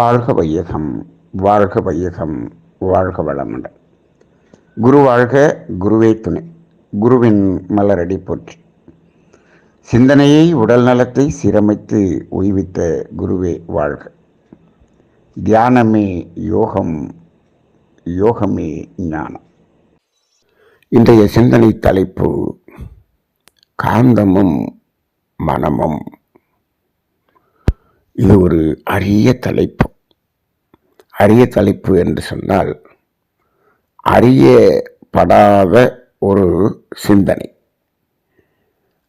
வாழ்க வையகம் வாழ்க வையகம் வாழ்க வளமுடன். குரு வாழ்க குருவே துணை. குருவின் மலரடி போற்றி. சிந்தனையை உடல் நலத்தை சீரமைத்து உய்வித்த குருவே வாழ்க. தியானமே யோகம் யோகமே ஞானம். இன்றைய சிந்தனை தலைப்பு காந்தமும் மனமும். இது ஒரு அரிய தலைப்பு. அரிய தலைப்பு என்று சொன்னால் அறியப்படாத ஒரு சிந்தனை.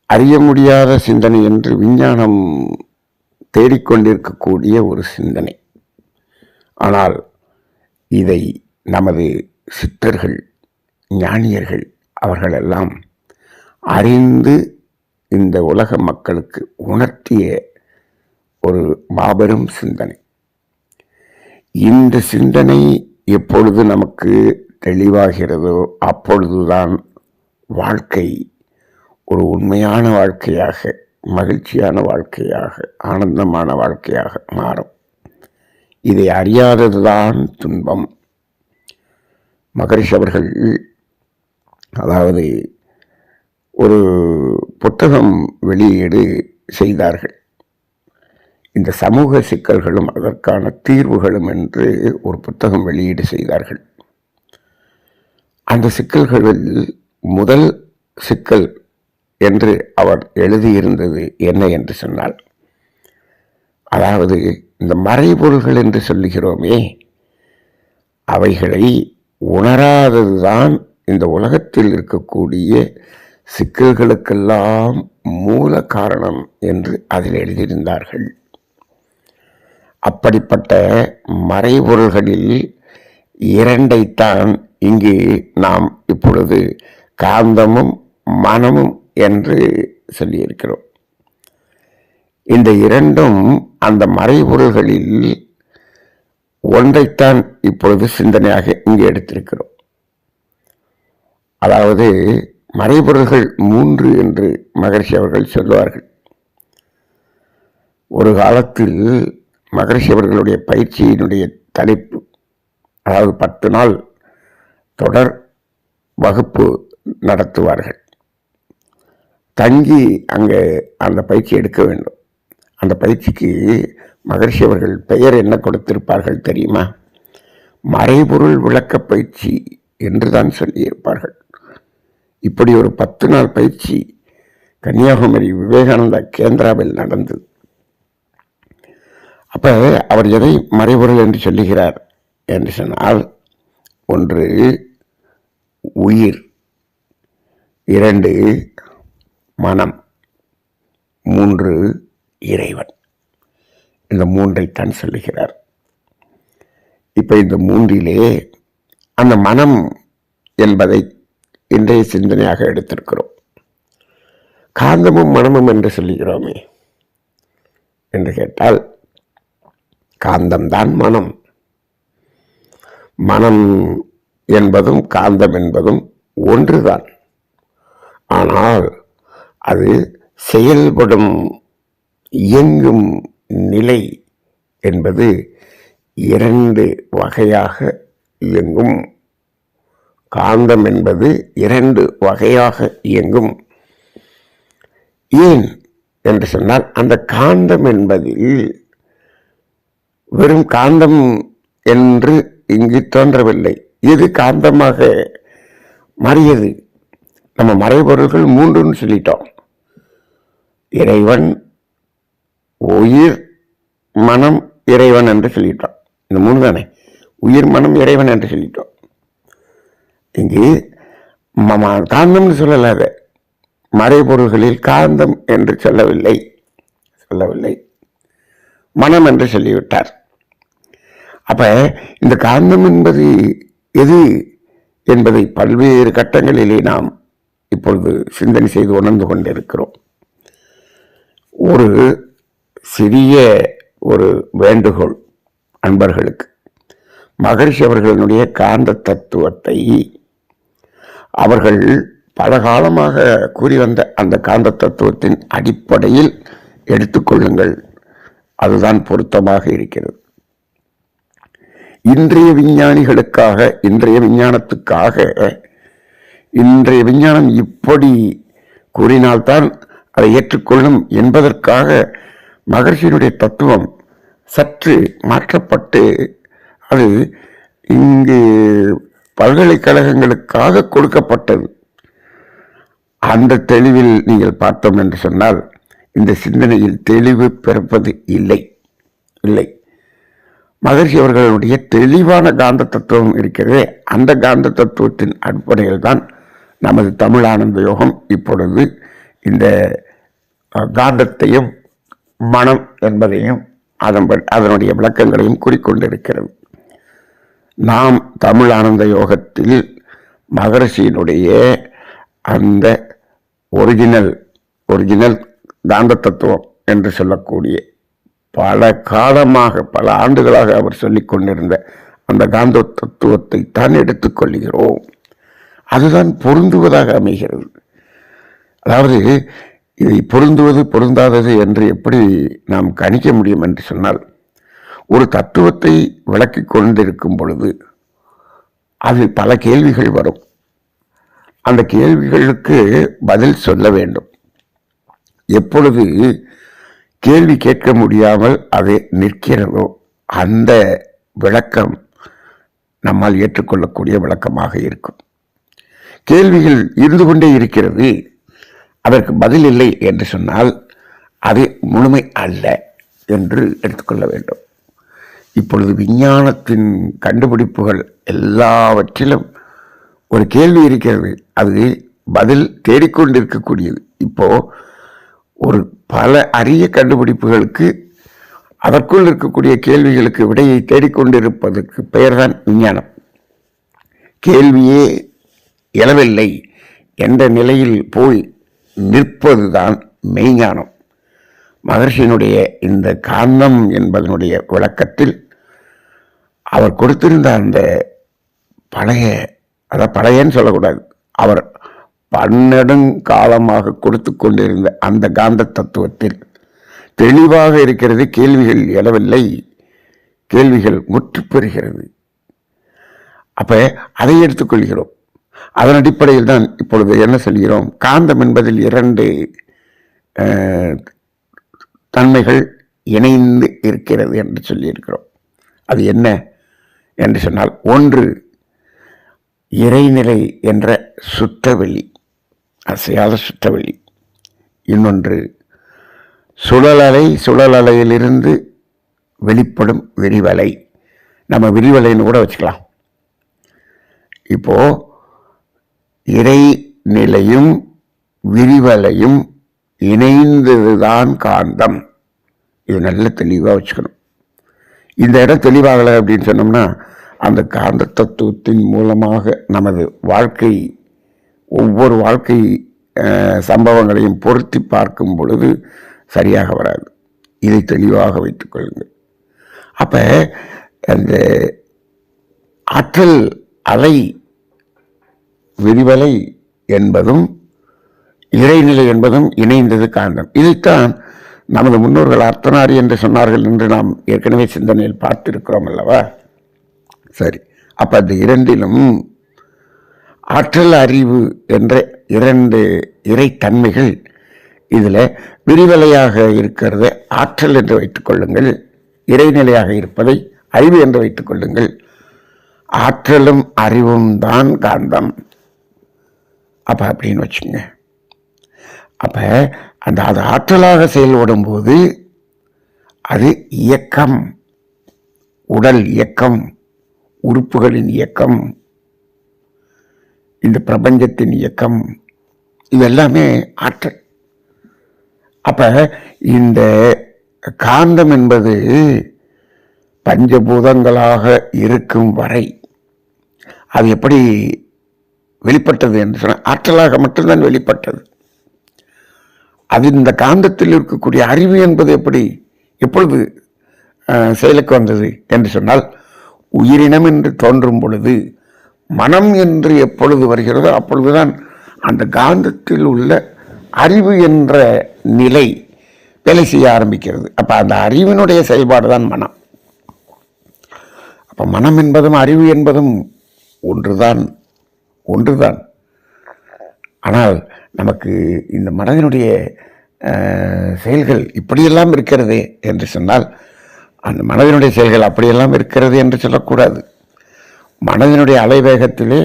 அறிய முடியாத சிந்தனை என்று விஞ்ஞானம் தேடிக்கொண்டிருக்கக்கூடிய ஒரு சிந்தனை. ஆனால் இதை நமது சித்தர்கள் ஞானியர்கள் அவர்களெல்லாம் அறிந்து இந்த உலக மக்களுக்கு உணர்த்திய ஒரு மாபெரும் சிந்தனை. இந்த சிந்தனை எப்பொழுது நமக்கு தெளிவாகிறதோ அப்பொழுதுதான் வாழ்க்கை ஒரு உண்மையான வாழ்க்கையாக மகிழ்ச்சியான வாழ்க்கையாக ஆனந்தமான வாழ்க்கையாக மாறும். இதை அறியாததுதான் துன்பம். மகரிஷ் அவர்கள் அதாவது ஒரு புத்தகம் வெளியீடு செய்தார்கள். இந்த சமூக சிக்கல்களும் அதற்கான தீர்வுகளும் என்று ஒரு புத்தகம் வெளியீடு செய்தார்கள். அந்த சிக்கல்களில் முதல் சிக்கல் என்று அவர் எழுதியிருந்தது என்ன என்று சொன்னால் அதாவது இந்த மறைபொருள்கள் என்று சொல்லுகிறோமே அவைகளை உணராததுதான் இந்த உலகத்தில் இருக்கக்கூடிய சிக்கல்களுக்கெல்லாம் மூல காரணம் என்று அதில் எழுதியிருந்தார்கள். அப்படிப்பட்ட மறைபொருள்களில் இரண்டைத்தான் இங்கு நாம் இப்பொழுது காந்தமும் மனமும் என்று சொல்லியிருக்கிறோம். இந்த இரண்டும் அந்த மறைபொருள்களில் ஒன்றைத்தான் இப்பொழுது சிந்தனையாக இங்கு எடுத்திருக்கிறோம். அதாவது மறைபொருள்கள் மூன்று என்று மகர்ஷி அவர்கள் சொல்லுவார்கள் ஒரு காலத்தில் மகரிஷி அவர்களுடைய பயிற்சியினுடைய தலைப்பு அதாவது பத்து நாள் தொடர் வகுப்பு நடத்துவார்கள். தங்கி அங்கே அந்த பயிற்சி எடுக்க வேண்டும். அந்த பயிற்சிக்கு மகர்ஷி அவர்கள் பெயர் என்ன கொடுத்திருப்பார்கள் தெரியுமா? மறைபொருள் விளக்க பயிற்சி என்று தான் சொல்லியிருப்பார்கள். இப்படி ஒரு பத்து நாள் பயிற்சி கன்னியாகுமரி விவேகானந்தா கேந்திராவில் நடந்தது. அப்போ அவர் எதை மறைபொருள் என்று சொல்லுகிறார் என்று சொன்னால் ஒன்று உயிர். இரண்டு மனம். மூன்று இறைவன். இந்த மூன்றைத்தான் சொல்லுகிறார். இப்போ இந்த மூன்றிலே அந்த மனம் என்பதை இன்றைய சிந்தனையாக எடுத்திருக்கிறோம். காந்தமும் மனமும் என்று சொல்லுகிறோமே என்று கேட்டால் காந்தம்தான் மனம். மனம் என்பதும் காந்தம் என்பதும் ஒன்றுதான். ஆனால் அது செயல்படும் இயங்கும் நிலை என்பது இரண்டு வகையாக இயங்கும். காந்தம் என்பது இரண்டு வகையாக இயங்கும். ஏன் என்று சொன்னால் அந்த காந்தம் என்பதில் வெறும் காந்தம் என்று இங்கு தோன்றவில்லை. இது காந்தமாக மாறியது? நம்ம மறைபொருள்கள் மூன்றுன்னு சொல்லிட்டோம். இறைவன் உயிர் மனம் இறைவன் என்று சொல்லிட்டோம். இந்த மூணு தானே? உயிர் மனம் இறைவன் என்று சொல்லிட்டோம். இங்கு காந்தம்னு சொல்லலாத மறைபொருள்களில் காந்தம் என்று சொல்லவில்லை. சொல்லவில்லை. மனம் என்று சொல்லிவிட்டார். அப்போ இந்த காந்தம் என்பது எது என்பதை பல்வேறு கட்டங்களிலே நாம் இப்பொழுது சிந்தனை செய்து உணர்ந்து கொண்டிருக்கிறோம். ஒரு சிறிய ஒரு வேண்டுகோள் அன்பர்களுக்கு. மகரிஷி அவர்களுடைய காந்த தத்துவத்தை அவர்கள் பல காலமாக கூறி வந்த அந்த காந்த தத்துவத்தின் அடிப்படையில் எடுத்துக்கொள்ளுங்கள் அதுதான் பொருத்தமாக இருக்கிறது. இன்றைய விஞ்ஞானிகளுக்காக இன்றைய விஞ்ஞானத்துக்காக இன்றைய விஞ்ஞானம் இப்படி கூறினால்தான் அதை ஏற்றுக்கொள்ளும் என்பதற்காக மகர்ஷியினுடைய தத்துவம் சற்று மாற்றப்பட்டு அது இங்கு பல்கலைக்கழகங்களுக்காக கொடுக்கப்பட்டது. அந்த தெளிவில் நீங்கள் பார்த்தோம் என்று சொன்னால் இந்த சிந்தனையில் தெளிவு பிறப்பது இல்லை. இல்லை. மகர்ஷி அவர்களுடைய தெளிவான காந்த தத்துவம் இருக்கிறதே அந்த காந்த தத்துவத்தின் அடிப்படையில் தான் நமது தமிழ் ஆனந்த யோகம் இப்பொழுது இந்த காந்தத்தையும் மனம் என்பதையும் அதன் அதனுடைய விளக்கங்களையும் கூறிக்கொண்டிருக்கிறது. நாம் தமிழ் ஆனந்த யோகத்தில் மகரிஷியினுடைய அந்த ஒரிஜினல் ஒரிஜினல் காந்த தத்துவம் என்று சொல்லக்கூடிய பல காலமாக பல ஆண்டுகளாக அவர் சொல்லி கொண்டிருந்த அந்த காந்த தத்துவத்தை தான் எடுத்துக்கொள்கிறோம் அதுதான் பொருந்துவதாக அமைகிறது. அதாவது இதை பொருந்துவது பொருந்தாதது என்று எப்படி நாம் கணிக்க முடியும் என்று சொன்னால் ஒரு தத்துவத்தை விளக்கிக் கொண்டிருக்கும் பொழுது அதில் பல கேள்விகள் வரும். அந்த கேள்விகளுக்கு பதில் சொல்ல வேண்டும். எப்பொழுது கேள்வி கேட்க முடியாமல் அது நிற்கிறதோ அந்த விளக்கம் நம்மால் ஏற்றுக்கொள்ளக்கூடிய விளக்கமாக இருக்கும். கேள்விகள் இருந்து கொண்டே இருக்கிறது. அதற்கு பதில் இல்லை என்று சொன்னால் அது முழுமை அல்ல என்று எடுத்துக்கொள்ள வேண்டும். இப்பொழுது விஞ்ஞானத்தின் கண்டுபிடிப்புகள் எல்லாவற்றிலும் ஒரு கேள்வி இருக்கிறது. அது பதில் தேடிக்கொண்டிருக்கக்கூடியது. இப்போது ஒரு பல அரிய கண்டுபிடிப்புகளுக்கு அதற்குள் இருக்கக்கூடிய கேள்விகளுக்கு விடையை தேடிக்கொண்டிருப்பதற்கு பெயர்தான் விஞ்ஞானம். கேள்வியே எழவில்லை என்ற நிலையில் போய் நிற்பதுதான் மெய்ஞானம். மகர்ஷியினுடைய இந்த காந்தம் என்பதனுடைய விளக்கத்தில் அவர் கொடுத்திருந்த அந்த பழைய அதை பழையன்னு சொல்லக்கூடாது. அவர் பன்னெடுங்காலமாக கொடுத்து கொண்டிருந்த அந்த காந்த தத்துவத்தில் தெளிவாக இருக்கிறது கேள்விகள் எழவில்லை. கேள்விகள் முற்று பெறுகிறது. அப்போ அதை எடுத்துக்கொள்கிறோம் அதன் அடிப்படையில் தான் இப்பொழுது என்ன சொல்கிறோம்? காந்தம் என்பதில் இரண்டு தன்மைகள் இணைந்து இருக்கிறது என்று சொல்லியிருக்கிறோம். அது என்ன என்று சொன்னால் ஒன்று இறைநிலை என்ற சுற்றவெளி. அசையாத சுற்றவெளி இன்னொன்று சுழலலை சுழலலையிலிருந்து வெளிப்படும் விரிவலை. நம்ம விரிவலைன்னு கூட வச்சுக்கலாம். இப்போது இறைநிலையும் விரிவலையும் இணைந்ததுதான் காந்தம். இது நல்ல தெளிவாக வச்சுக்கணும். இந்த இடம் தெளிவாகலை அப்படின்னு சொன்னோம்னா அந்த காந்த தத்துவத்தின் மூலமாக நமது வாழ்க்கை ஒவ்வொரு வாழ்க்கை சம்பவங்களையும் பொருத்தி பார்க்கும் பொழுது சரியாக வராது. இதை தெளிவாக வைத்துக்கொள்ளுங்கள் அப்போ அந்த ஆற்றல் அலை விரிவலை என்பதும் இறைநிலை என்பதும் இணைந்தது காந்தம் இதைத்தான் நமது முன்னோர்கள் அர்த்தனாரி என்று சொன்னார்கள் என்று நாம் ஏற்கனவே சிந்தனையில் பார்த்திருக்கிறோம் அல்லவா? சரி. அப்போ அந்த இரண்டிலும் ஆற்றல் அறிவு என்ற இரண்டு இறைத்தன்மைகள் இதில் விரிவலையாக இருக்கிறது ஆற்றல் என்று வைத்துக்கொள்ளுங்கள் இறைநிலையாக இருப்பதை அறிவு என்று வைத்துக்கொள்ளுங்கள் ஆற்றலும் அறிவும் தான் காந்தம். அப்போ அப்படின்னு வச்சுங்க. அப்போ அந்த அது ஆற்றலாக செயல்படும் போது அது இயக்கம் உடல் இயக்கம் உறுப்புகளின் இயக்கம் இந்த பிரபஞ்சத்தின் இயக்கம் இது எல்லாமே ஆற்றல். அப்போ இந்த காந்தம் என்பது பஞ்சபூதங்களாக இருக்கும் வரை அது எப்படி வெளிப்பட்டது என்று சொன்னால் ஆற்றலாக மட்டும்தான் வெளிப்பட்டது. அது இந்த காந்தத்தில் இருக்கக்கூடிய அறிவு என்பது எப்படி எப்பொழுது செயலுக்கு வந்தது என்று சொன்னால் உயிரினம் என்று தோன்றும் பொழுது மனம் என்று எப்பொழுது வருகிறதோ அப்பொழுதுதான் அந்த காந்தத்தில் உள்ள அறிவு என்ற நிலை வேலை செய்ய ஆரம்பிக்கிறது. அப்போ அந்த அறிவினுடைய செயல்பாடு தான் மனம். அப்போ மனம் என்பதும் அறிவு என்பதும் ஒன்றுதான் ஒன்றுதான். ஆனால் நமக்கு இந்த மனதினுடைய செயல்கள் இப்படியெல்லாம் இருக்கிறது என்று சொன்னால் அந்த மனதினுடைய செயல்கள் அப்படியெல்லாம் இருக்கிறது என்று சொல்லக்கூடாது. மனதினுடைய அலைவேகத்திலே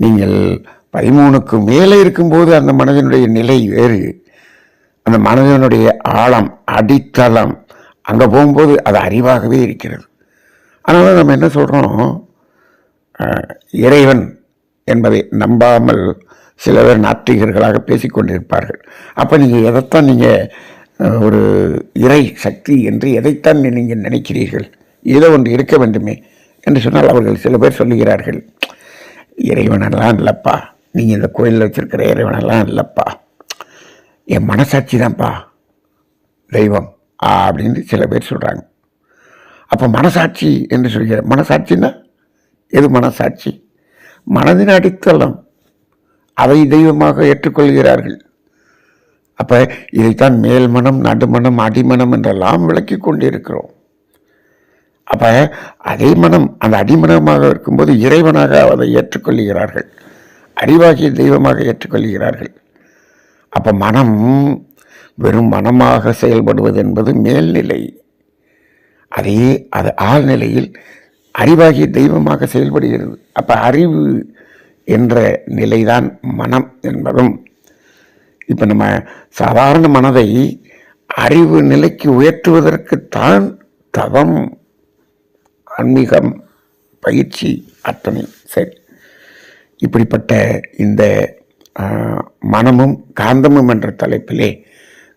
நீங்கள் பதிமூணுக்கு மேலே இருக்கும்போது அந்த மனதினுடைய நிலை வேறு. அந்த மனதினுடைய ஆழம் அடித்தளம் அங்கே போகும்போது அது அறிவாகவே இருக்கிறது. அதனால் நம்ம என்ன சொல்கிறோம் இறைவன் என்பதை நம்பாமல் சில பேர் நாத்திகர்களாக பேசிக்கொண்டிருப்பார்கள். அப்போ நீங்கள் எதைத்தான் நீங்கள் ஒரு இறை சக்தி என்று எதைத்தான் நீங்கள் நினைக்கிறீர்கள்? ஏதோ ஒன்று இருக்க வேண்டுமே. என்று சொன்னால் அவர்கள் சில பேர் சொல்லுகிறார்கள் இறைவனெல்லாம் இல்லைப்பா நீங்கள் இந்த கோயிலில் வச்சுருக்கிற இறைவனெல்லாம் இல்லைப்பா என் மனசாட்சி தான்ப்பா தெய்வம் அப்படின்னு சில பேர் சொல்கிறாங்க அப்போ மனசாட்சி என்று சொல்கிற மனசாட்சின்னா எது மனசாட்சி? மனதின் அடித்தளம். அதை தெய்வமாக ஏற்றுக்கொள்கிறார்கள். அப்போ இதைத்தான் மேல் மனம் நடுமனம் அடிமனம் என்றெல்லாம் விளக்கி கொண்டிருக்கிறோம். அப்போ அதே மனம் அந்த அடிமனமாக இருக்கும்போது இறைவனாக அதை ஏற்றுக்கொள்கிறார்கள் அறிவாகிய தெய்வமாக ஏற்றுக்கொள்கிறார்கள் அப்போ மனம் வெறும் மனமாக செயல்படுவது என்பது மேல்நிலை. அதே அது ஆழ்நிலையில் அறிவாகிய தெய்வமாக செயல்படுகிறது. அப்போ அறிவு என்ற நிலைதான் மனம் என்பதும். இப்போ நம்ம சாதாரண மனதை அறிவு நிலைக்கு உயர்த்துவதற்குத்தான் தவம் ஆன்மீகம் பயிற்சி அத்தனை சரி இப்படிப்பட்ட இந்த மனமும் காந்தமும் என்ற தலைப்பிலே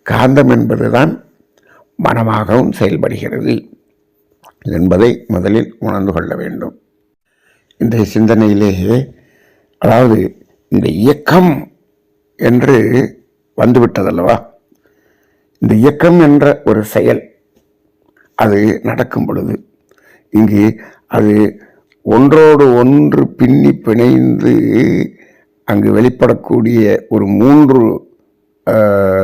காந்தம் என்பதுதான் மனமாகவும் செயல்படுகிறது என்பதை முதலில் உணர்ந்து கொள்ள வேண்டும். இந்த சிந்தனையிலேயே அதாவது இந்த இயக்கம் என்று வந்துவிட்டதல்லவா? இந்த இயக்கம் என்ற ஒரு செயல் அது நடக்கும் பொழுது இங்கு அது ஒன்றோடு ஒன்று பின்னி பிணைந்து அங்கு வெளிப்படக்கூடிய ஒரு மூன்று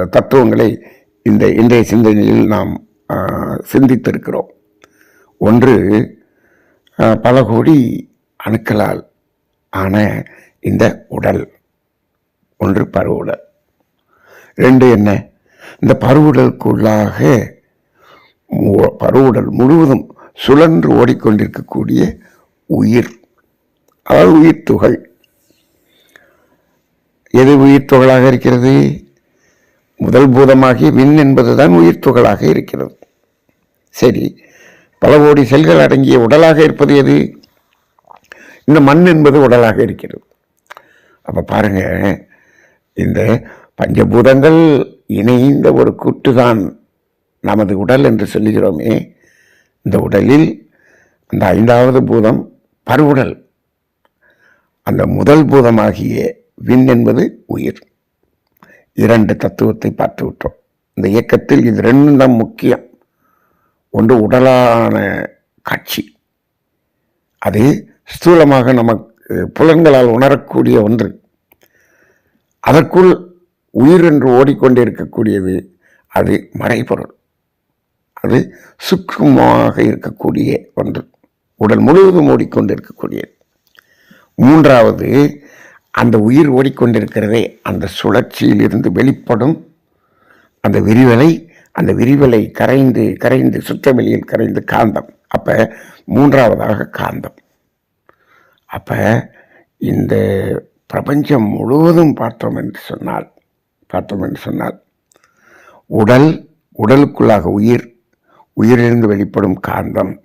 தத்துவங்களை இந்த இன்றைய சிந்தனையில் நாம் சிந்தித்திருக்கிறோம். ஒன்று பல கோடி அணுக்களால் ஆன இந்த உடல் ஒன்று பருவுடல். ரெண்டு என்ன? இந்த பருவுடலுக்குள்ளாக மு- பருவுடல் முழுவதும் சுழன்று ஓடிக்கொண்டிருக்கக்கூடிய உயிர். அதாவது உயிர் துகள். எது உயிர் துகளாக இருக்கிறது? முதல் பூதமாகிய விண் என்பதுதான் உயிர் துகளாக இருக்கிறது. சரி பல கோடி செல்கள் அடங்கிய உடலாக இருப்பது எது? இந்த மண் என்பது உடலாக இருக்கிறது. அப்போ பாருங்க இந்த பஞ்சபூதங்கள் இணைந்த ஒரு கூட்டுதான். நமது உடல் என்று சொல்லுகிறோமே இந்த உடலில் அந்த ஐந்தாவது பூதம் பருவுடல். அந்த முதல் பூதமாகிய விண் என்பது உயிர். இரண்டு தத்துவத்தை பார்த்து விட்டோம். இந்த இயக்கத்தில் இது ரெண்டும் தான் முக்கியம். ஒன்று உடலான காட்சி. அது ஸ்தூலமாக நமக்கு புலன்களால் உணரக்கூடிய ஒன்று. அதற்குள் உயிர் என்று ஓடிக்கொண்டிருக்கக்கூடியது அது மறைபொருள். அது சுக்குமமாக இருக்கக்கூடிய ஒன்று. உடல் முழுவதும் ஓடிக்கொண்டிருக்கக்கூடியது மூன்றாவது அந்த உயிர் ஓடிக்கொண்டிருக்கிறதே அந்த சுழற்சியிலிருந்து வெளிப்படும் அந்த விரிவலை அந்த விரிவலை கரைந்து கரைந்து சுற்றவெளியில் கரைந்து காந்தம். அப்போ மூன்றாவதாக காந்தம். அப்போ இந்த பிரபஞ்சம் முழுவதும் பார்த்தோம் என்று சொன்னால் பார்த்தோம் என்று சொன்னால் உடல் உடலுக்குள்ளாக உயிர் உயிரிலிருந்து வெளிப்படும் காந்தம்.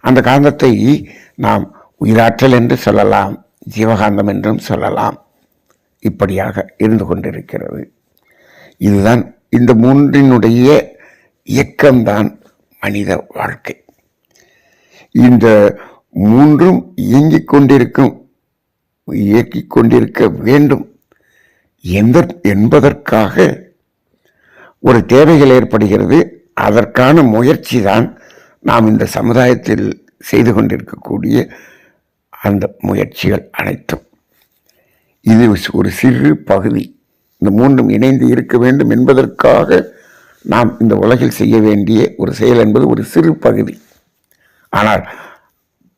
அந்த காந்தத்தை நாம் உயிராற்றல் என்று சொல்லலாம் ஜீவகாந்தம் என்றும் சொல்லலாம். இப்படியாக இருந்து கொண்டிருக்கிறது. இதுதான் இந்த மூன்றினுடைய இயக்கம்தான் மனித வாழ்க்கை. இந்த மூன்றும் இயங்கிக் கொண்டிருக்கும் இயக்கிக் கொண்டிருக்க வேண்டும். எந்த என்பதற்காக ஒரு தேவைகள் ஏற்படுகிறது. அதற்கான முயற்சி தான் நாம் இந்த சமுதாயத்தில் செய்து கொண்டிருக்கக்கூடிய அந்த முயற்சிகள் அனைத்தும். இது ஒரு சிறு பகுதி. இந்த மூன்றும் இணைந்து இருக்க வேண்டும் என்பதற்காக நாம் இந்த உலகில் செய்ய வேண்டிய ஒரு செயல் என்பது ஒரு சிறு பகுதி. ஆனால்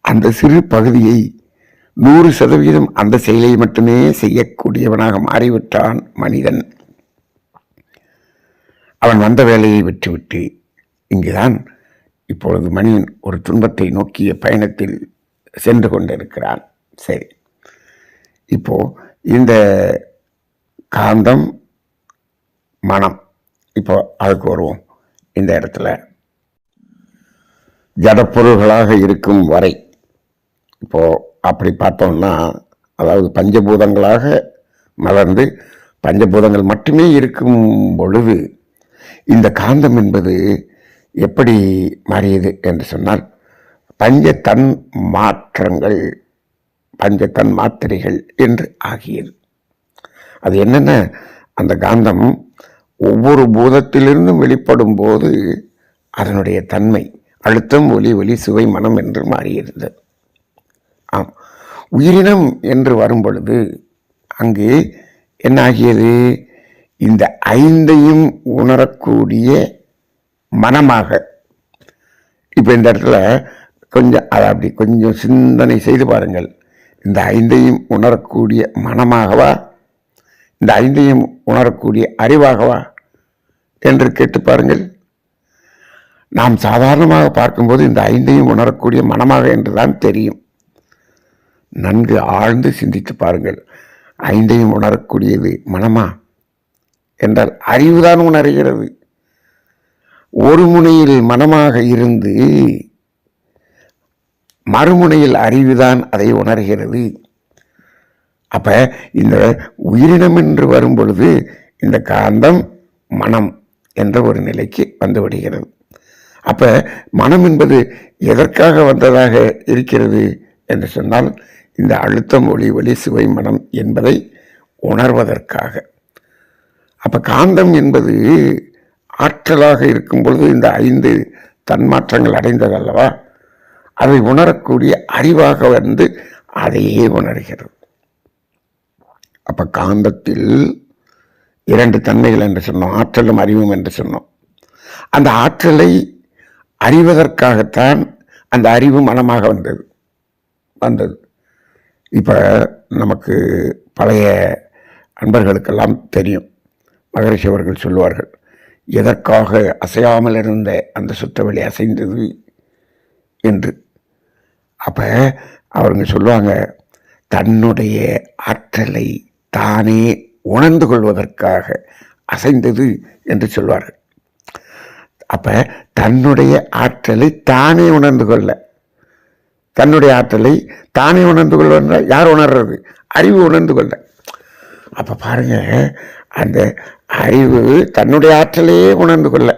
அந்த சிறு பகுதியை நூறு சதவீதம் அந்த செயலை மட்டுமே செய்யக்கூடியவனாக மாறிவிட்டான் மனிதன். அவன் வந்த வேலையை விட்டுவிட்டு இங்குதான் இப்பொழுது மனிதன் ஒரு துன்பத்தை நோக்கிய பயணத்தில் சென்று கொண்டிருக்கிறான். சரி. இப்போ இந்த காந்தம் மனம். இப்போ அதுக்கு வருவோம். இந்த இடத்துல. ஜடப்பொருள்களாக இருக்கும் வரை. இப்போ அப்படி பார்த்தோம்னா அதாவது பஞ்சபூதங்களாக மலர்ந்து பஞ்சபூதங்கள் மட்டுமே இருக்கும் பொழுது இந்த காந்தம் என்பது எப்படி மாறியது என்று சொன்னால் பஞ்ச தன் மாற்றங்கள் பஞ்ச தன் மாத்திரைகள் என்று ஆகியது. அது என்னென்ன? அந்த காந்தம் ஒவ்வொரு பூதத்திலிருந்தும் வெளிப்படும் போது அதனுடைய தன்மை அழுத்தம் ஒலி ஒலி சுவை மனம் என்று மாறியிருந்தது. ஆம். உயிரினம் என்று வரும் பொழுது அங்கு என்ன ஆகியது? இந்த ஐந்தையும் உணரக்கூடிய மனமாக. இப்போ இந்த இடத்துல கொஞ்சம் அதை அப்படி கொஞ்சம் சிந்தனை செய்து பாருங்கள். இந்த ஐந்தையும் உணரக்கூடிய மனமாகவா? இந்த ஐந்தையும் உணரக்கூடிய அறிவாகவா? என்று கேட்டு பாருங்கள். நாம் சாதாரணமாக பார்க்கும்போது இந்த ஐந்தையும் உணரக்கூடிய மனமாக என்றுதான் தெரியும். நன்கு ஆழ்ந்து சிந்தித்து பாருங்கள். ஐந்தையும் உணரக்கூடியது மனமா? என்றால் அறிவுதான் உணர்கிறது. ஒரு முனையில் மனமாக இருந்து மறுமுனையில் அறிவுதான் அதை உணர்கிறது. அப்ப இந்த உயிரினம் என்று வரும் பொழுது இந்த காந்தம் மனம் என்ற ஒரு நிலைக்கு வந்து விடுகிறது. அப்ப மனம் என்பது எதற்காக வந்ததாக இருக்கிறது என்று சொன்னால் இந்த அழுத்தம் ஒளி ஒளி சுவை மனம் என்பதை உணர்வதற்காக. அப்போ காந்தம் என்பது ஆற்றலாக இருக்கும் பொழுது இந்த ஐந்து தன்மாற்றங்கள் அடைந்ததல்லவா? அதை உணரக்கூடிய அறிவாக வந்து அதையே உணர்கிறது. அப்போ காந்தத்தில் இரண்டு தன்மைகள் என்று சொன்னோம் ஆற்றலும் அறிவும் என்று சொன்னோம். அந்த ஆற்றலை அறிவதற்காகத்தான் அந்த அறிவு மனமாக வந்தது வந்தது. இப்போ நமக்கு பழைய அன்பர்களுக்கெல்லாம் தெரியும். மகரிஷி அவர்கள் சொல்லுவார்கள் எதற்காக அசையாமல் இருந்த அந்த சுற்றவெளி அசைந்தது? என்று. அப்போ அவருங்க சொல்லுவாங்க தன்னுடைய ஆற்றலை தானே உணர்ந்து கொள்வதற்காக அசைந்தது என்று சொல்வார்கள். அப்போ தன்னுடைய ஆற்றலை தானே உணர்ந்து கொள்ள தன்னுடைய ஆற்றலை தானே உணர்ந்து கொள்வதால் யார் உணர்றது? அறிவு உணர்ந்து கொள்ள. அப்போ பாருங்க அந்த அறிவு தன்னுடைய ஆற்றலையே உணர்ந்து கொள்ள.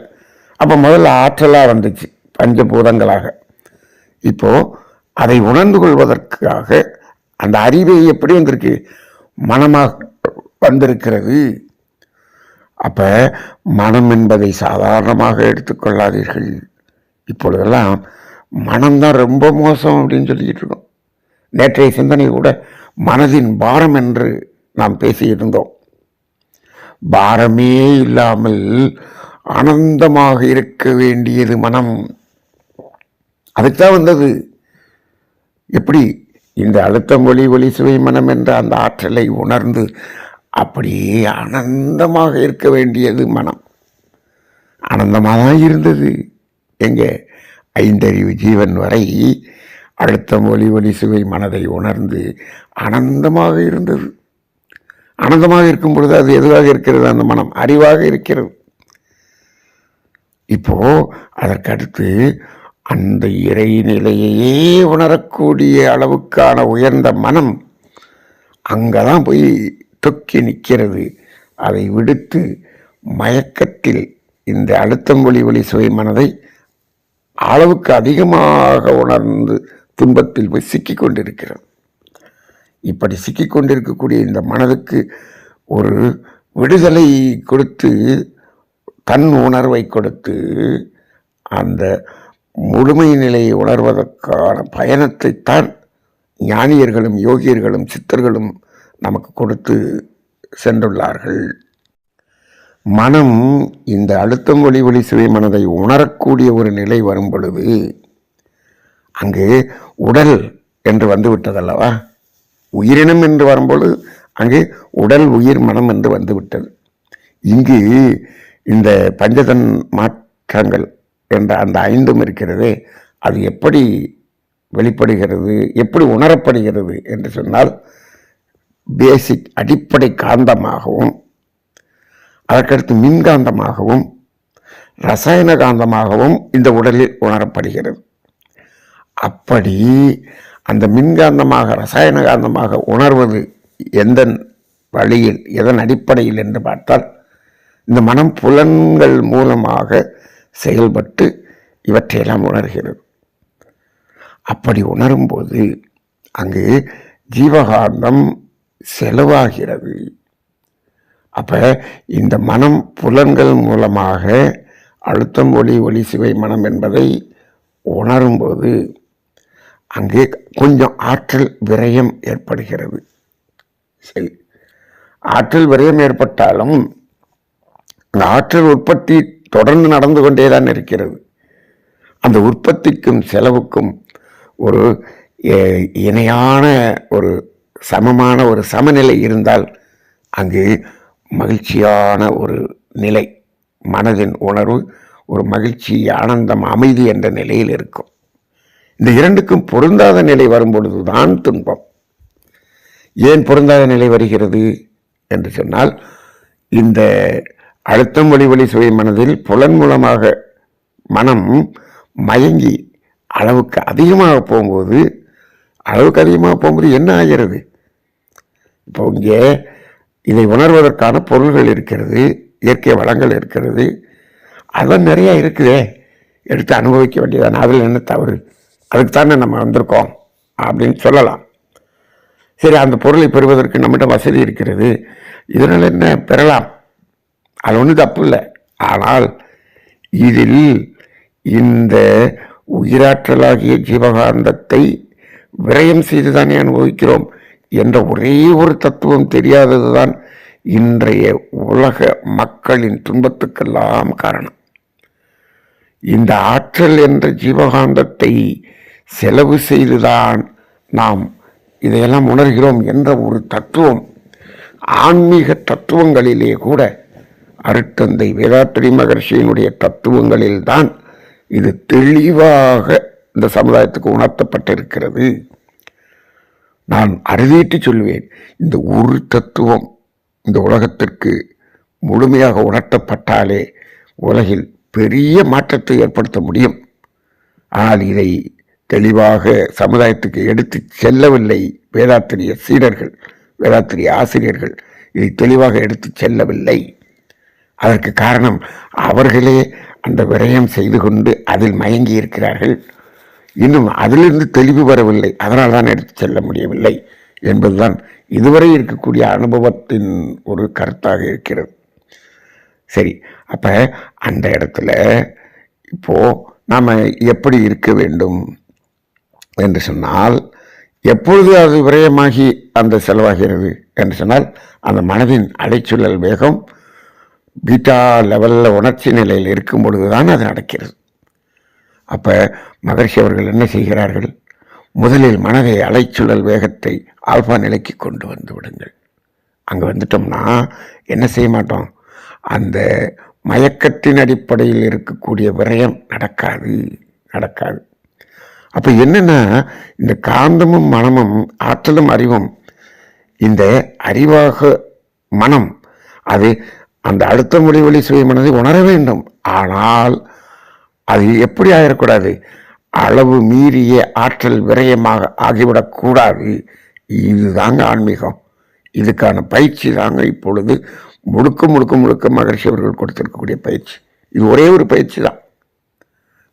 அப்போ முதல்ல ஆற்றலாக வந்துச்சு பஞ்சபூதங்களாக. இப்போது அதை உணர்ந்து கொள்வதற்காக அந்த அறிவை எப்படி வந்திருக்கு மனமாக வந்திருக்கிறது. அப்போ மனம் என்பதை சாதாரணமாக எடுத்துக்கொள்ளாதீர்கள் இப்பொழுதெல்லாம் மனம்தான் ரொம்ப மோசம் அப்படின்னு சொல்லிக்கிட்டு இருக்கோம். நேற்றைய சிந்தனை கூட மனதின் பாரம் என்று நாம் பேசியிருந்தோம். பாரமே இல்லாமல் ஆனந்தமாக இருக்க வேண்டியது மனம். அதுதான் வந்தது. எப்படி இந்த அழுத்தம் ஒளி ஒளி சுவை மனம் என்ற அந்த ஆற்றலை உணர்ந்து அப்படியே ஆனந்தமாக இருக்க வேண்டியது மனம். ஆனந்தமாக தான் இருந்தது. எங்கே? ஐந்தறிவு ஜீவன் வரை அழுத்தம் ஒளி ஒளி சுவை மனதை உணர்ந்து ஆனந்தமாக இருந்தது. ஆனந்தமாக இருக்கும் பொழுது அது எதுவாக இருக்கிறது? அந்த மனம் அறிவாக இருக்கிறது. இப்போ அதற்கடுத்து அந்த இறைநிலையையே உணரக்கூடிய அளவுக்கான உயர்ந்த மனம் அங்கே தான் போய் தொக்கி நிற்கிறது. அதை விடுத்து மயக்கத்தில் இந்த அழுத்தம் ஒளி ஒளி சுவை மனதை அளவுக்கு அதிகமாக உணர்ந்து துன்பத்தில் போய் சிக்கி கொண்டிருக்கிறது. இப்படி சிக்கிக்கொண்டிருக்கக்கூடிய இந்த மனதுக்கு ஒரு விடுதலை கொடுத்து தன் உணர்வை கொடுத்து அந்த முழுமை நிலையை உணர்வதற்கான பயணத்தைத்தான் ஞானியர்களும் யோகியர்களும் சித்தர்களும் நமக்கு கொடுத்து சென்றுள்ளார்கள். மனம் இந்த அழுத்தம் ஒளி ஒளி சுவை மனதை உணரக்கூடிய ஒரு நிலை வரும் பொழுது அங்கு உடல் என்று வந்துவிட்டதல்லவா? உயிரினம் என்று வரும்பொழுது அங்கே உடல் உயிர் மனம் என்று வந்துவிட்டது. இங்கு இந்த பஞ்சதன் மாற்றங்கள் என்ற அந்த ஐந்தும் இருக்கிறதே அது எப்படி வெளிப்படுகிறது எப்படி உணரப்படுகிறது என்று சொன்னால் பேசிக் அடிப்படை காந்தமாகவும் அதற்கடுத்து மின்காந்தமாகவும் ரசாயன காந்தமாகவும் இந்த உடலில் உணரப்படுகிறது. அப்படி அந்த மின்காந்தமாக ரசாயன காந்தமாக உணர்வது எந்த வழியில் எதன் அடிப்படையில் என்று பார்த்தால் இந்த மனம் புலன்கள் மூலமாக செயல்பட்டு இவற்றையெல்லாம் உணர்கிறது. அப்படி உணரும்போது அங்கு ஜீவகாந்தம் செலவாகிறது. அப்போ இந்த மனம் புலன்கள் மூலமாக அழுத்தம் ஒளி ஒளி சிவை மனம் என்பதை உணரும்போது அங்கே கொஞ்சம் ஆற்றல் விரயம் ஏற்படுகிறது. சரி. ஆற்றல் விரயம் ஏற்பட்டாலும் அந்த ஆற்றல் உற்பத்தி தொடர்ந்து நடந்து கொண்டே தான் இருக்கிறது. அந்த உற்பத்திக்கும் செலவுக்கும் ஒரு இணையான ஒரு சமமான ஒரு சமநிலை இருந்தால் அங்கு மகிழ்ச்சியான ஒரு நிலை மனதின் உணர்வு ஒரு மகிழ்ச்சி ஆனந்தம் அமைதி என்ற நிலையில் இருக்கும். இந்த இரண்டுக்கும் பொருந்தாத நிலை வரும்பொழுது தான் துன்பம். ஏன் பொருந்தாத நிலை வருகிறது என்று சொன்னால் இந்த அழுத்தம் வழி வழி சுவை மனதில் புலன் மூலமாக மனம் மயங்கி அளவுக்கு அதிகமாக போகும்போது அளவுக்கு அதிகமாக போகும்போது என்ன ஆகிறது? இப்போ இங்கே இதை உணர்வதற்கான பொருள்கள் இருக்கிறது இயற்கை வளங்கள் இருக்கிறது அதெல்லாம் நிறையா இருக்குதே. எடுத்து அனுபவிக்க வேண்டியதான அதில் என்ன தவறு? அதுக்கு தானே நம்ம வந்திருக்கோம் அப்படின்னு சொல்லலாம். சரி அந்த பொருளை பெறுவதற்கு நம்மகிட்ட வசதி இருக்கிறது. இதனால் என்ன பெறலாம்? அது ஒன்றும் தப்பு இல்லை. ஆனால் இதில் இந்த உயிராற்றலாகிய ஜீவகாந்தத்தை விரயம் செய்து தானே அனுபவிக்கிறோம் என்ற ஒரே ஒரு தத்துவம் தெரியாததுதான் இன்றைய உலக மக்களின் துன்பத்துக்கெல்லாம் காரணம். இந்த ஆற்றல் என்ற ஜீவகாந்தத்தை செலவு செய்துதான் நாம் இதையெல்லாம் உணர்கிறோம் என்ற ஒரு தத்துவம் ஆன்மீக தத்துவங்களிலே கூட அருட்தந்தை வேதாத்திரி மகர்ஷியினுடைய தத்துவங்களில்தான் இது தெளிவாக இந்த சமுதாயத்துக்கு உணர்த்தப்பட்டிருக்கிறது. நான் அறுதிட்டு சொல்வேன் இந்த ஒரு தத்துவம் இந்த உலகத்திற்கு முழுமையாக உணர்த்தப்பட்டாலே உலகில் பெரிய மாற்றத்தை ஏற்படுத்த முடியும். ஆனால் இதை தெளிவாக சமுதாயத்துக்கு எடுத்து செல்லவில்லை வேதாத்திரிய சீடர்கள் வேதாத்திரிய ஆசிரியர்கள் இதை தெளிவாக எடுத்து செல்லவில்லை. அதற்கு காரணம் அவர்களே அந்த விரயம் செய்து கொண்டு அதில் மயங்கி இருக்கிறார்கள். இன்னும் அதிலிருந்து தெளிவு வரவில்லை அதனால் தான் எடுத்து செல்ல முடியவில்லை என்பதுதான் இதுவரை இருக்கக்கூடிய அனுபவத்தின் ஒரு கருத்தாக இருக்கிறது. சரி அப்போ அந்த இடத்துல இப்போது நாம் எப்படி இருக்க வேண்டும்? என்று சொன்னால் எப்பொழுது அது விரயமாகி அந்த செலவாகிறது என்று சொன்னால் அந்த மனதின் அடைச்சுழல் வேகம் பீட்டா லெவலில் உணர்ச்சி நிலையில் இருக்கும் பொழுதுதான் அது நடக்கிறது. அப்போ மகர்ஷி அவர்கள் என்ன செய்கிறார்கள்? முதலில் மனதை அலைச்சுழல் வேகத்தை ஆல்பா நிலைக்கு கொண்டு வந்து விடுங்கள். அங்கே வந்துட்டோம்னா என்ன செய்ய மாட்டோம்? அந்த மயக்கத்தின் அடிப்படையில் இருக்கக்கூடிய விரயம் நடக்காது நடக்காது. அப்போ என்னென்னா இந்த காந்தமும் மனமும் ஆற்றலும் அறிவும் இந்த அறிவாக மனம் அது அந்த அடுத்த மொழி வழி சுய மனதை உணர வேண்டும். ஆனால் அது எப்படி ஆகிடக்கூடாது அளவு மீறிய ஆற்றல் விரயமாக ஆகிவிடக்கூடாது இதுதாங்க ஆன்மீகம். இதுக்கான பயிற்சி தாங்க இப்பொழுது முழுக்க முழுக்க முழுக்க மகர்ஷி அவர்கள் கொடுத்திருக்கக்கூடிய பயிற்சி. இது ஒரே ஒரு பயிற்சி தான்.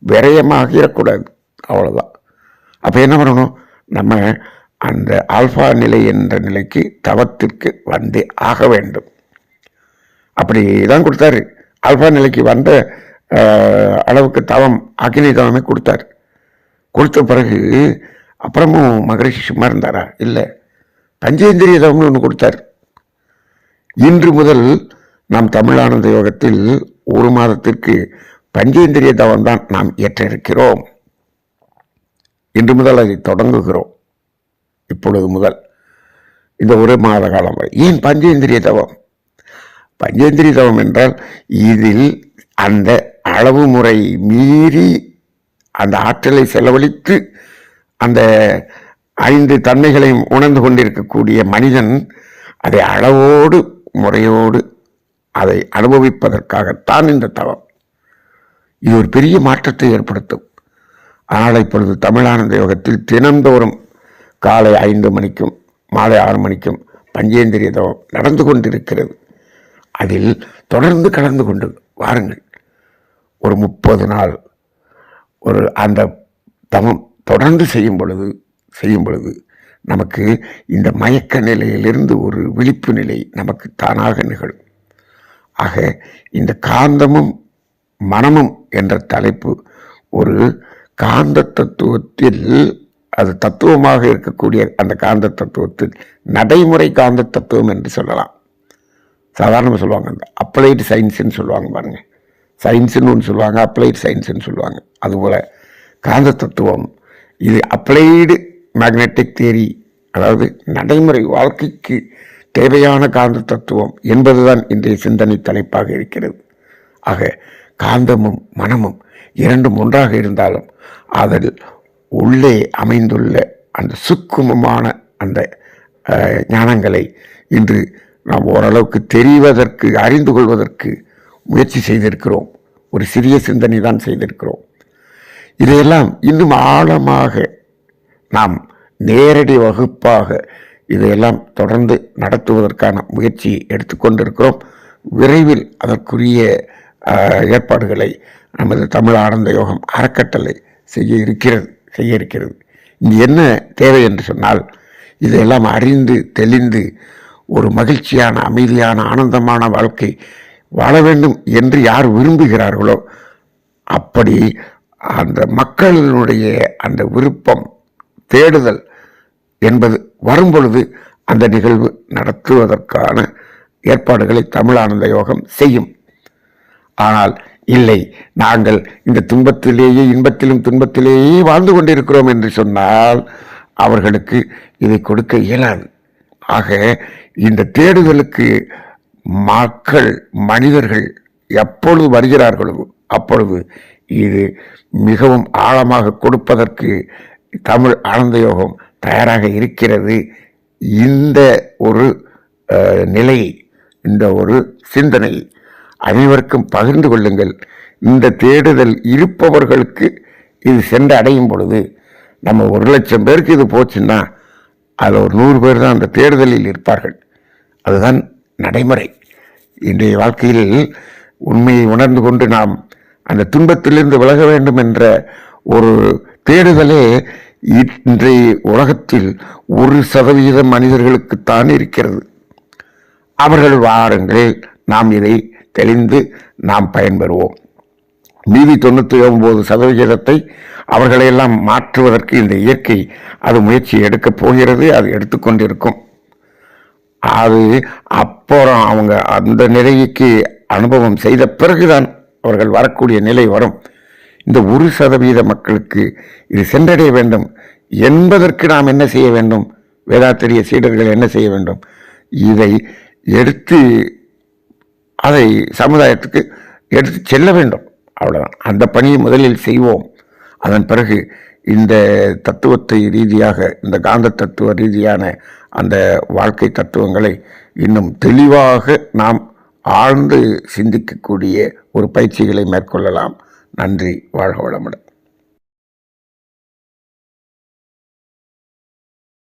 விரயமாகிடக்கூடாது அவ்வளோதான் அப்போ என்ன பண்ணணும்? நம்ம அந்த ஆல்ஃபா நிலை என்ற நிலைக்கு தவத்திற்கு வந்தே ஆக வேண்டும். அப்படி தான் கொடுத்தாரு. ஆல்ஃபா நிலைக்கு வந்த அளவுக்கு தவம் அக்னி தவமே கொடுத்தார். கொடுத்த பிறகு அப்புறமும் மகரிஷி சும்மா இருந்தாரா? இல்லை. பஞ்சேந்திரிய தவம்னு ஒன்று கொடுத்தார். இன்று முதல் நாம் தமிழானந்த யோகத்தில் ஒரு மாதத்திற்கு பஞ்சேந்திரிய தவம் தான் நாம் ஏற்ற இருக்கிறோம் இன்று முதல் அதை தொடங்குகிறோம். இப்பொழுது முதல். இந்த ஒரு மாத காலம் வரை. ஏன் பஞ்சேந்திரிய தவம்? பஞ்சேந்திரிய தவம் என்றால் இதில் அந்த அளவு முறை மீறி அந்த ஆற்றலை செலவழித்து அந்த ஐந்து தன்மைகளையும் உணர்ந்து கொண்டிருக்கக்கூடிய மனிதன் அதை அளவோடு முறையோடு அதை அனுபவிப்பதற்காகத்தான் இந்த தவம். இது ஒரு பெரிய மாற்றத்தை ஏற்படுத்தும். ஆனால் இப்பொழுது தமிழானந்த யோகத்தில் தினந்தோறும் காலை ஐந்து மணிக்கும் மாலை ஆறு மணிக்கும் பஞ்சேந்திரிய தவம் நடந்து கொண்டிருக்கிறது. அதில் தொடர்ந்து கலந்து கொண்டு வாருங்கள். ஒரு முப்பது நாள் ஒரு அந்த தவம் தொடர்ந்து செய்யும் பொழுது செய்யும் பொழுது நமக்கு இந்த மயக்க நிலையிலிருந்து ஒரு விழிப்பு நிலை நமக்கு தானாக நிகழும். ஆக இந்த காந்தமும் மனமும் என்ற தலைப்பு ஒரு காந்த தத்துவத்தில் அது தத்துவமாக இருக்கக்கூடிய அந்த காந்த தத்துவத்தில் நடைமுறை காந்த தத்துவம் என்று சொல்லலாம். சாதாரணமாக சொல்லுவாங்க அந்த அப்ளைடு சயின்ஸுன்னு சொல்லுவாங்க பாருங்க. சயின்ஸுன்னு ஒன்று சொல்லுவாங்க அப்ளைடு சயின்ஸுன்னு சொல்லுவாங்க. அதுபோல் காந்த தத்துவம் இது அப்ளைடு மேக்னெட்டிக் தியரி அதாவது நடைமுறை வாழ்க்கைக்கு தேவையான காந்த தத்துவம் என்பதுதான் இன்றைய சிந்தனை தலைப்பாக இருக்கிறது. ஆக காந்தமும் மனமும் இரண்டும் ஒன்றாக இருந்தாலும் அதில் உள்ளே அமைந்துள்ள அந்த சுக்குமமான அந்த ஞானங்களை இன்று நாம் ஓரளவுக்கு தெரிவதற்கு அறிந்து கொள்வதற்கு முயற்சி செய்திருக்கிறோம். ஒரு சிறிய சிந்தனை தான் செய்திருக்கிறோம். இதையெல்லாம் இன்னும் ஆழமாக நாம் நேரடி வகுப்பாக இதையெல்லாம் தொடர்ந்து நடத்துவதற்கான முயற்சியை எடுத்துக்கொண்டிருக்கிறோம். விரைவில் அதற்குரிய ஏற்பாடுகளை நமது தமிழ் ஆனந்த யோகம் அறக்கட்டளை செய்ய இருக்கிறது செய்ய இருக்கிறது. இங்கு என்ன தேவை என்று சொன்னால் இதையெல்லாம் அறிந்து தெளிந்து ஒரு மகிழ்ச்சியான அமைதியான ஆனந்தமான வாழ்க்கை வாழ வேண்டும் என்று யார் விரும்புகிறார்களோ அப்படி அந்த மக்களினுடைய அந்த விருப்பம் தேடுதல் என்பது வரும்பொழுது அந்த நிகழ்வு நடத்துவதற்கான ஏற்பாடுகளை தமிழ் ஆனந்த யோகம் செய்யும். ஆனால் இல்லை நாங்கள் இந்த துன்பத்திலேயே இன்பத்திலும் துன்பத்திலேயே வாழ்ந்து கொண்டிருக்கிறோம் என்று சொன்னால் அவர்களுக்கு இதை கொடுக்க இயலாது. ஆக இந்த தேடுதலுக்கு மக்கள் மனிதர்கள் எப்பொழுது வருகிறார்களோ அப்பொழுது இது மிகவும் ஆழமாக கொடுப்பதற்கு தமிழ் ஆனந்த யோகம் தயாராக இருக்கிறது. இந்த ஒரு நிலை நிலையை இந்த ஒரு சிந்தனை அனைவருக்கும் பகிர்ந்து கொள்ளுங்கள். இந்த தேடுதல் இருப்பவர்களுக்கு இது சென்று அடையும் பொழுது நம்ம ஒரு லட்சம் பேருக்கு இது போச்சுன்னா அதில் ஒரு நூறு பேர் தான் அந்த தேடுதலில் இருப்பார்கள். அதுதான் நடைமுறை. இன்றைய வாழ்க்கையில் உண்மையை உணர்ந்து கொண்டு நாம் அந்த துன்பத்திலிருந்து விலக வேண்டும் என்ற ஒரு தேடுதலே இன்றைய உலகத்தில் ஒரு சதவீதம் மனிதர்களுக்குத்தான் இருக்கிறது. அவர்கள் வாருங்கள் நாம் இதை தெளிந்து நாம் பயன்பெறுவோம். மீதி தொண்ணூற்றி ஒன்பது சதவிகிதத்தை அவர்களையெல்லாம் மாற்றுவதற்கு இந்த இயற்கை அது முயற்சி எடுக்கப் போகிறது அது எடுத்துக்கொண்டிருக்கும் அது அப்புறம் அவங்க அந்த நிலைக்கு அனுபவம் செய்த பிறகுதான் அவர்கள் வரக்கூடிய நிலை வரும். இந்த ஒரு சதவீத மக்களுக்கு இது சென்றடைய வேண்டும். என்பதற்கு நாம் என்ன செய்ய வேண்டும்? வேதாத்திரிய சீடர்கள் என்ன செய்ய வேண்டும்? இதை எடுத்து அதை சமுதாயத்துக்கு எடுத்து செல்ல வேண்டும். அவ்வளோதான் அந்த பணியை முதலில் செய்வோம். அதன் பிறகு இந்த தத்துவத்தை ரீதியாக இந்த காந்த தத்துவ ரீதியான அந்த வாழ்க்கை தத்துவங்களை இன்னும் தெளிவாக நாம் ஆழ்ந்து சிந்திக்கக்கூடிய ஒரு பயிற்சிகளை மேற்கொள்ளலாம். நன்றி. வாழ்க வளமுடன்.